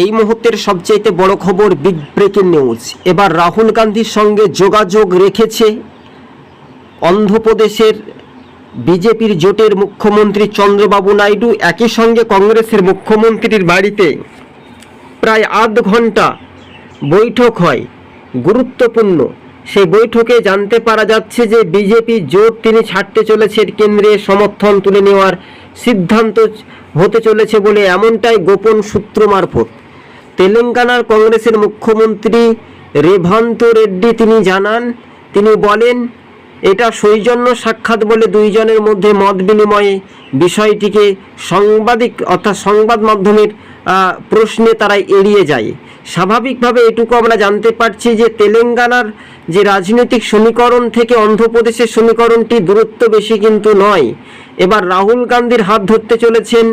এই মুহূর্তের সবচাইতে বড় খবর বিগ ব্রেকিং নিউজ এবার রাহুল গান্ধীর সঙ্গে যোগাযোগ রেখেছে অন্ধ্রপ্রদেশের বিজেপির জোটের মুখ্যমন্ত্রী চন্দ্রবাবু নাইডু। একই সঙ্গে কংগ্রেসের মুখ্যমন্ত্রীর বাড়িতে প্রায় আধ ঘণ্টা বৈঠক হয়। গুরুত্বপূর্ণ। সেই বৈঠকে জানতে পারা যাচ্ছে যে বিজেপি জোট তিনি ছাড়তে চলেছেন, কেন্দ্রে সমর্থন তুলে নেওয়ার সিদ্ধান্ত হতে চলেছে বলে এমনটাই গোপন সূত্র মারফত। তেলেঙ্গানার কংগ্রেসের মুখ্যমন্ত্রী রেভান্ত রেড্ডি তিনি জানান, তিনি বলেন, এটা সৌজন্য সাক্ষাৎ বলে দুইজনের মধ্যে মত বিনিময়ে বিষয়টিকে সাংবাদিক অর্থাৎ সংবাদ মাধ্যমের প্রশ্নে তারা এড়িয়ে যায়। স্বাভাবিকভাবে এটুকু আমরা জানতে পারছি যে তেলেঙ্গানার যে রাজনৈতিক সমীকরণ থেকে অন্ধ্রপ্রদেশের সমীকরণটি দূরত্ব বেশি কিন্তু নয়। এবার রাহুল গান্ধীর হাত ধরতে চলেছেন,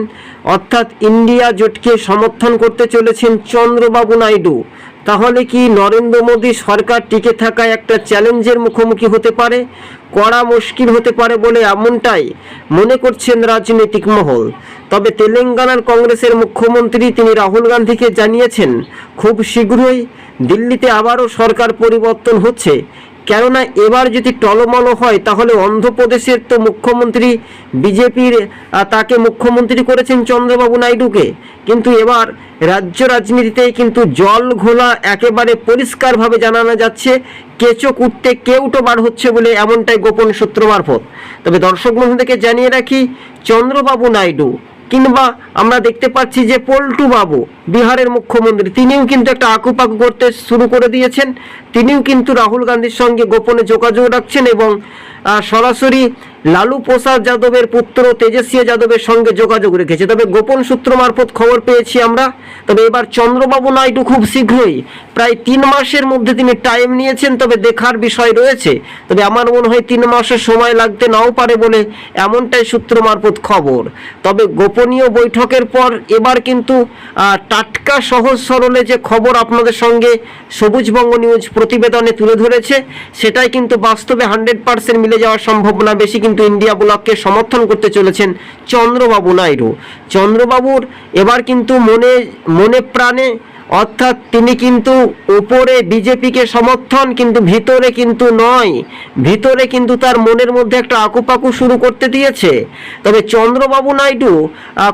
অর্থাৎ ইন্ডিয়া জোটকে সমর্থন করতে চলেছেন চন্দ্রবাবু নাইডু। তাহলে কি নরেন্দ্র মোদী সরকার টিকে থাকায় একটা চ্যালেঞ্জের মুখোমুখি হতে পারে? কড়া মুশকিল হতে পারে বলে এমনটাই মনে করছেন রাজনৈতিক মহল। তবে তেলেঙ্গানার কংগ্রেসের মুখ্যমন্ত্রী তিনি রাহুল গান্ধীকে জানিয়েছেন, খুব শীঘ্রই দিল্লিতে আবারও সরকার পরিবর্তন হচ্ছে। কেননা এবার যদি টলমল হয়, তাহলে অন্ধ্রপ্রদেশের তো মুখ্যমন্ত্রী বিজেপির তাকে মুখ্যমন্ত্রী করেছেন চন্দ্রবাবু নাইডুকে। কিন্তু এবার রাজ্য রাজনীতিতে কিন্তু জল ঘোলা একেবারে পরিষ্কারভাবে জানানো যাচ্ছে, কেঁচো কুটতে কেউটো বার হচ্ছে বলে এমনটাই গোপন সূত্র মারফত। তবে দর্শক বন্ধুদেরকে জানিয়ে রাখি, চন্দ্রবাবু নাইডু কিংবা আমরা দেখতে পাচ্ছি যে পল্টু বাবু, বিহারের মুখ্যমন্ত্রী, তিনিও কিন্তু একটা আকুপাকু করতে শুরু করে দিয়েছেন। তিনিও কিন্তু রাহুল গান্ধীর সঙ্গে গোপনে যোগাযোগ রাখছেন এবং সরাসরি লালু প্রসাদ যাদবের পুত্র তেজস্বী যাদবের সঙ্গে যোগাযোগ রেখেছে। তবে গোপন সূত্র মারফত খবর পেয়েছি আমরা। তবে এবার চন্দ্রবাবু নাইডু খুব শীঘ্রই, প্রায় তিন মাসের মধ্যে তিনি টাইম নিয়েছেন, তবে দেখার বিষয় রয়েছে। তবে আমার মনে হয় তিন মাসের সময় লাগতে নাও পারে বলে এমনটাই সূত্র মারফত খবর। তবে গোপনীয় বৈঠকের পর এবার কিন্তু টাটকা সহজ সরলে যে খবর আপনাদের সঙ্গে সবুজবঙ্গ নিউজ প্রতিবেদনে তুলে ধরেছে, সেটাই কিন্তু বাস্তবে হান্ড্রেড পার্সেন্ট মিলে যাওয়ার সম্ভাবনা বেশি। কিন্তু ইন্ডিয়া ব্লককে সমর্থন করতে চলেছেন চন্দ্রবাবু নাইডু। চন্দ্রবাবুর এবার কিন্তু মনে মনে প্রাণে অর্থাৎ তিনি কিন্তু উপরে বিজেপিকে সমর্থন, কিন্তু ভিতরে কিন্তু নয়। ভিতরে কিন্তু তার মনের মধ্যে একটা আকুপাকু শুরু করতে দিয়েছে। তবে চন্দ্রবাবু নাইডু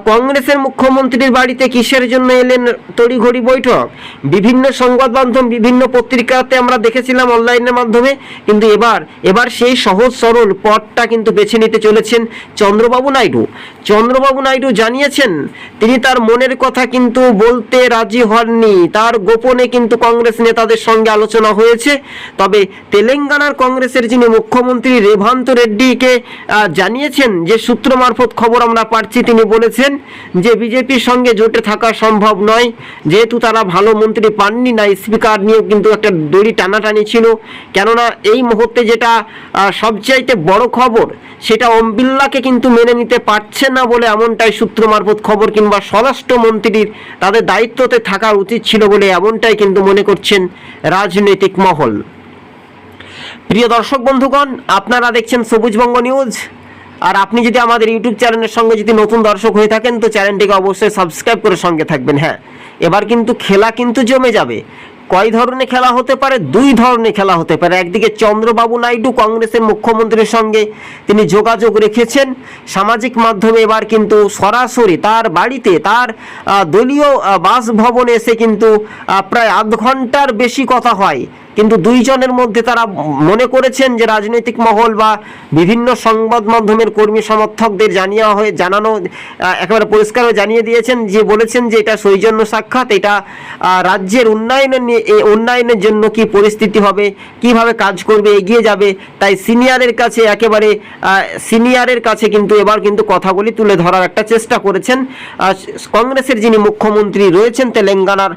কংগ্রেসের মুখ্যমন্ত্রীর বাড়িতে কিসের জন্য এলেন তড়িঘড়ি বৈঠক? বিভিন্ন সংবাদ মাধ্যম বিভিন্ন পত্রিকাতে আমরা দেখেছিলাম অনলাইনের মাধ্যমে, কিন্তু এবার এবার সেই সহজ সরল পথটা কিন্তু বেছে নিতে চলেছেন চন্দ্রবাবু নাইডু। চন্দ্রবাবু নাইডু জানিয়েছেন, তিনি তার মনের কথা কিন্তু বলতে রাজি হননি। তার গোপনে কিন্তু কংগ্রেস নেতাদের সঙ্গে আলোচনা হয়েছে। তবে তেলেঙ্গানার কংগ্রেসের যিনি মুখ্যমন্ত্রী রেভান্ত রেড্ডিকে জানিয়েছেন যে সূত্র মারফত খবর আমরা পাচ্ছি, তিনি বলেছেন যে বিজেপির সঙ্গে জোটে থাকা সম্ভব নয়। যেহেতু তারা ভালো মন্ত্রী পাননি, না স্পিকার নিয়েও কিন্তু একটা দড়ি টানাটানি ছিল। কেননা এই মুহূর্তে যেটা সবচাইতে বড় খবর, সেটা ওম বিড়লাকে কিন্তু মেনে নিতে পারছে না বলে এমনটাই সূত্র মারফত খবর কিংবা স্বরাষ্ট্রমন্ত্রীর তাদের দায়িত্বতে থাকা উচিত ছিল বলে এমনটাই কিন্তু মনে করছেন রাজনৈতিক মহল। প্রিয় দর্শক বন্ধুগণ, আপনারা দেখছেন সবুজবঙ্গ নিউজ। আর আপনি যদি আমাদের ইউটিউব চ্যানেলের সঙ্গে যদি নতুন দর্শক হয়ে থাকেন, তো চ্যানেলটিকে অবশ্যই সাবস্ক্রাইব করে সঙ্গে থাকবেন। হ্যাঁ এবার কিন্তু খেলা কিন্তু জমে যাবে। কয় ধরনের খেলা হতে পারে? দুই ধরনের খেলা হতে পারে। একদিকে চন্দ্রবাবু নাইডু কংগ্রেসের মুখ্যমন্ত্রীর সঙ্গে তিনি যোগাযোগ রেখেছেন। সামাজিক মাধ্যমে এবার কিন্তু সরাসরি তার বাড়িতে তার দলীয় বাসভবনে এসে কিন্তু প্রায় আধ ঘণ্টার বেশি কথা হয়। কিন্তু দুইজনের মধ্যে তারা মনে করেছেন যে রাজনৈতিক মহল বা বিভিন্ন সংবাদ মাধ্যমের কর্মী সমর্থকদের জানিয়ে হয়ে জানানো একেবারে পরিষ্কারভাবে জানিয়ে দিয়েছেন যে বলেছেন যে এটা সৌজন্য সাক্ষাৎ, এটা রাজ্যের উন্নয়নের নিয়ে উন্নয়নের জন্য কি পরিস্থিতি হবে, কীভাবে কাজ করবে, এগিয়ে যাবে, তাই সিনিয়রের কাছে একেবারে সিনিয়রের কাছে কিন্তু এবার কিন্তু কথাগুলি তুলে ধরার একটা চেষ্টা করেছেন। কংগ্রেসের যিনি মুখ্যমন্ত্রী রয়েছেন তেলেঙ্গানার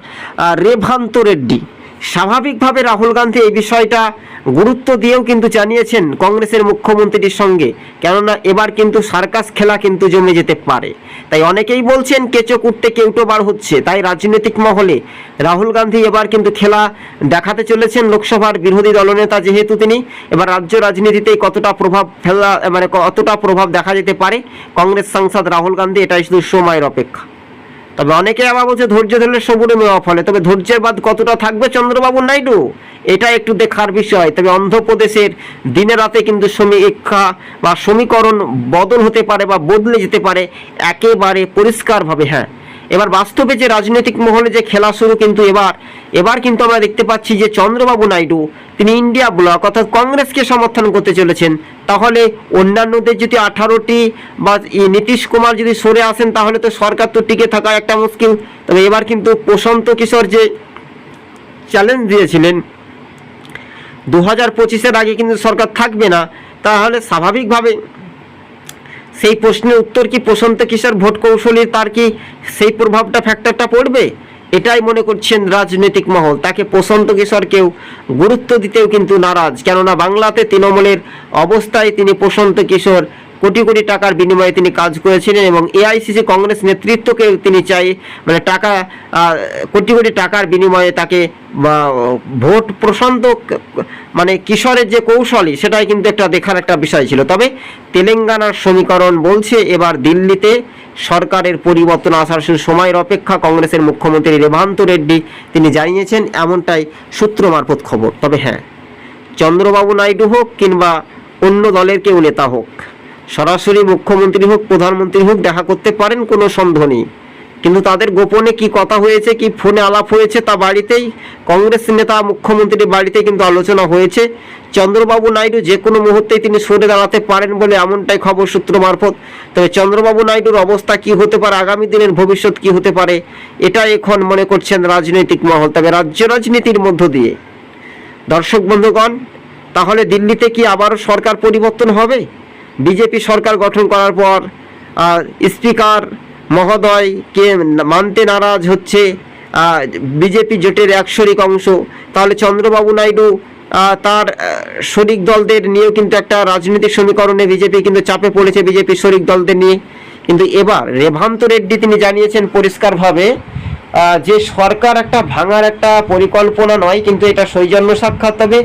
রেভান্ত রেড্ডি। স্বাভাবিকভাবে রাহুল গান্ধী এই বিষয়টা গুরুত্ব দিয়েও কিন্তু জানিয়েছেন কংগ্রেসের মুখ্যমন্ত্রীর সঙ্গে। কেননা এবার কিন্তু সার্কাস খেলা কিন্তু জমে যেতে পারে। তাই অনেকেই বলছেন কেঁচো কুটতে কেউটো বার হচ্ছে। তাই রাজনৈতিক মহলে রাহুল গান্ধী এবার কিন্তু খেলা দেখাতে চলেছেন লোকসভার বিরোধী দলনেতা যেহেতু তিনি। এবার রাজ্য রাজনীতিতে কতটা প্রভাব ফেলা মানে কতটা প্রভাব দেখা যেতে পারে? কংগ্রেস সাংসদ রাহুল গান্ধী, এটাই শুধু সময়ের অপেক্ষা। তবে অনেকে আবার বলছে ধৈর্য ধরলে সবুরে মেওয়া ফলে। তবে ধৈর্যের বাদ কতটা থাকবে চন্দ্রবাবু নাইডু? এটা একটু দেখার বিষয়। তবে অন্ধ্রপ্রদেশের দিনে রাতে কিন্তু সমীক্ষা বা সমীকরণ বদল হতে পারে বা বদলে যেতে পারে, একেবারে পরিষ্কারভাবে হ্যাঁ। এবার বাস্তবে যে রাজনৈতিক মহলে যে খেলা শুরু কিন্তু এবার এবার কিন্তু আমরা দেখতে পাচ্ছি যে চন্দ্রবাবু নাইডু, তিনি ইন্ডিয়া ব্লক অর্থাৎ কংগ্রেসকে সমর্থন করতে চলেছেন। তাহলে অন্যান্যদের যদি আঠারোটি বা নীতিশ কুমার যদি সরে আসেন, তাহলে তো সরকার তো টিকে থাকা একটা মুশকিল। তবে এবার কিন্তু প্রশান্ত কিশোর যে চ্যালেঞ্জ দিয়েছিলেন দু হাজার পঁচিশের আগে কিন্তু সরকার থাকবে না। তাহলে স্বাভাবিকভাবে সেই প্রশ্নের উত্তর কি প্রশান্ত কিশোর ভোট কৌশলী তার কি সেই প্রভাবটা ফ্যাক্টরটা পড়বে? এটাই মনে করছেন রাজনৈতিক মহল। তাকে প্রশান্ত কিশোরকেও গুরুত্ব দিতেও কিন্তু নারাজ। কেননা বাংলাতে তৃণমূলের অবস্থায় তিনি প্রশান্ত কিশোর কোটি কোটি টাকার বিনিময়ে তিনি কাজ করেছিলেন এবং এআইসিসি কংগ্রেস নেতৃত্বকে তিনি চাই মানে টাকা কোটি কোটি টাকার বিনিময়ে তাকে ভোট প্রশান্ত মানে কিশোরের যে কৌশলী সেটাই কিন্তু একটা দেখার একটা বিষয় ছিল। তবে তেলেঙ্গানার সমীকরণ বলছে এবার দিল্লিতে সরকারের পরিবর্তন আসার সময়ের অপেক্ষা কংগ্রেসের মুখ্যমন্ত্রী রেভান্ত রেড্ডি তিনি জানিয়েছেন, এমনটাই সূত্র মারফত খবর। তবে হ্যাঁ চন্দ্রবাবু নাইডু হোক কিংবা অন্য দলের কেউ নেতা হোক সরাসরি মুখ্যমন্ত্রী হোক, প্রধানমন্ত্রী হোক, দেখা করতে পারেন, কোনো সন্দেহ নেই। কিন্তু তাদের গোপনে কি কথা হয়েছে, কি ফোনে আলাপ হয়েছে, তা বাড়িতেই কংগ্রেস নেতা, মুখ্যমন্ত্রীর বাড়িতে কিন্তু আলোচনা হয়েছে। চন্দ্রবাবু নাইডু যে কোনো মুহূর্তেই তিনি সরে দাঁড়াতে পারেন বলে এমনটাই খবর সূত্র মারফত। তবে চন্দ্রবাবু নাইডুর অবস্থা কি হতে পারে, আগামী দিনের ভবিষ্যৎ কি হতে পারে, এটা এখন মনে করছেন রাজনৈতিক মহল। তবে রাজ্য রাজনীতির মধ্য দিয়ে। দর্শক বন্ধুগণ, তাহলে দিল্লিতে কি আবারও সরকার পরিবর্তন হবে? বিজেপি সরকার গঠন করার পর স্পিকার মহোদয় কে মানতে নারাজ হচ্ছে বিজেপি জোটের এক শরিক অংশ, তাহলে চন্দ্রবাবু নাইডু তার শরিক দলদের নিয়েও কিন্তু একটা রাজনৈতিক সমীকরণে বিজেপি কিন্তু চাপে পড়েছে বিজেপির শরিক দলদের নিয়ে। কিন্তু এবার রেভান্ত রেড্ডি তিনি জানিয়েছেন পরিষ্কারভাবে যে সরকার একটা ভাঙার একটা পরিকল্পনা নয়, কিন্তু এটা সৌজন্য সাক্ষাৎ তবে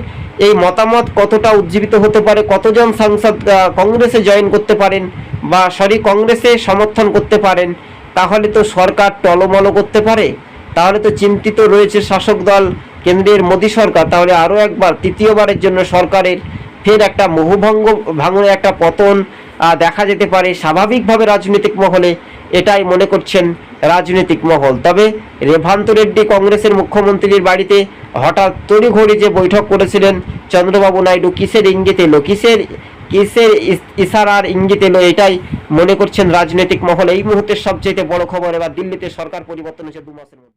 এই মতামত কতটা উজ্জীবিত হতে পারে? কতজন সাংসদ কংগ্রেসে জয়েন করতে পারেন বা সরি, কংগ্রেসে সমর্থন করতে পারেন? তাহলে তো সরকার টলমল করতে পারে। তাহলে তো চিন্তিত রয়েছে শাসক দল কেন্দ্রের মোদী সরকার। তাহলে আরও একবার তৃতীয়বারের জন্য সরকারের ফের একটা মোহভঙ্গ ভাঙনের একটা পতন দেখা যেতে পারে স্বাভাবিকভাবে রাজনৈতিক মহলে। এটাই মনে করছেন রাজনৈতিক মহল। তবে রেভান্ত রেড্ডি কংগ্রেসের মুখ্যমন্ত্রীর বাড়িতে হঠাৎ তড়িঘড়ি যে বৈঠক করেছিলেন চন্দ্রবাবু নাইডু, কিসের ইঙ্গিত এলো? কিসের কিসের ইশারার ইঙ্গিত এলো? এটাই মনে করছেন রাজনৈতিক মহল। এই মুহূর্তে সবচেয়ে বড় খবর এবার দিল্লিতে সরকার পরিবর্তন হয়েছে দু মাসের মধ্যে।